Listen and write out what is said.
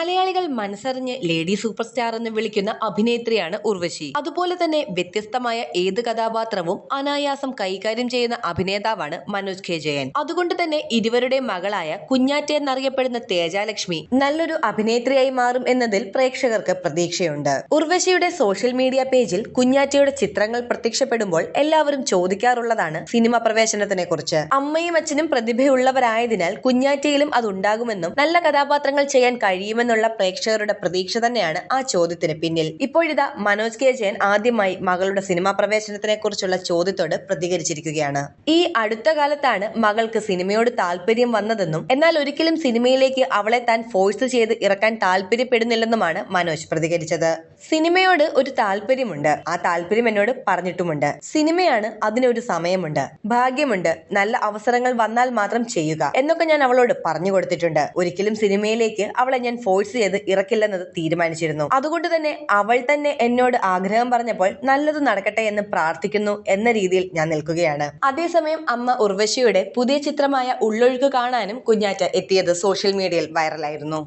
മലയാളികൾ മനസ്സറിഞ്ഞ് lady super star എന്ന് വിളിക്കുന്ന അഭിനേത്രിയാണ് ഉർവശി. അതുപോലെ തന്നെ വ്യത്യസ്തമായ ഏത് കഥാപാത്രവും അനായാസം കൈകാര്യം ചെയ്യുന്ന അഭിനേതാവാണ് മനോജ് കെ. ജയൻ. അതുകൊണ്ട് തന്നെ ഇരുവരുടെ മകളായ കുഞ്ഞാറ്റ എന്നറിയപ്പെടുന്ന തേജാലക്ഷ്മി നല്ലൊരു അഭിനേത്രിയായി മാറും എന്നതിൽ പ്രേക്ഷകർക്ക് പ്രതീക്ഷയുണ്ട്. ഉർവശിയുടെ സോഷ്യൽ മീഡിയ പേജിൽ കുഞ്ഞാറ്റയുടെ ചിത്രങ്ങൾ പ്രത്യക്ഷപ്പെടുമ്പോൾ എല്ലാവരും ചോദിക്കാറുള്ളതാണ് സിനിമ പ്രവേശനത്തിനെ കുറിച്ച് അമ്മയും അച്ഛനും പ്രതിഭയുള്ളവരായതിനാൽ കുഞ്ഞാറ്റയിലും അതുണ്ടാകുമെന്നും നല്ല കഥാപാത്രങ്ങൾ ചെയ്യാൻ കഴിയുമെന്നുള്ള പ്രേക്ഷകരുടെ പ്രതീക്ഷ തന്നെയാണ് ആ ചോദ്യത്തിന് പിന്നിൽ. ഇപ്പോഴിതാ മനോജ് കെ ജയൻ ആദ്യമായി മകളുടെ സിനിമാ പ്രവേശനത്തിനെ കുറിച്ചുള്ള ചോദ്യത്തോട് പ്രതികരിച്ചിരിക്കുകയാണ്. ഈ അടുത്ത കാലത്താണ് മകൾക്ക് സിനിമയോട് താല്പര്യം വന്നതെന്നും എന്നാൽ ഒരിക്കലും സിനിമയിലേക്ക് അവളെ താൻ ഫോഴ്സ് ചെയ്ത് ഇറക്കാൻ താല്പര്യപ്പെടുന്നില്ലെന്നുമാണ് മനോജ് പ്രതികരിച്ചത്. സിനിമയോട് ഒരു താല്പര്യമുണ്ട്. ആ താല്പര്യം എന്നോട് പറഞ്ഞിട്ടുമുണ്ട്. സിനിമയാണ് അതിനൊരു സമയമുണ്ട്. ഭാഗ്യമുണ്ട്. നല്ല അവസരങ്ങൾ വന്നാൽ മാത്രം ചെയ്യുക എന്നൊക്കെ ഞാൻ അവളോട് പറഞ്ഞു കൊടുത്തിട്ടുണ്ട്. ഒരിക്കലും സിനിമയിലേക്ക് അവളെ ഞാൻ ഫോഴ്സ് ചെയ്ത് ഇറക്കില്ലെന്നത് തീരുമാനിച്ചിരുന്നു. അതുകൊണ്ട് തന്നെ അവൾ തന്നെ എന്നോട് ആഗ്രഹം പറഞ്ഞപ്പോൾ നല്ലത് നടക്കട്ടെ എന്ന് പ്രാർത്ഥിക്കുന്നു എന്ന രീതിയിൽ ഞാൻ നിൽക്കുകയാണ്. അതേസമയം അമ്മ ഉർവശിയുടെ പുതിയ ചിത്രമായ ഉള്ളൊഴുക്ക് കാണാനും കുഞ്ഞാറ്റ എത്തിയത് സോഷ്യൽ മീഡിയയിൽ വൈറലായിരുന്നു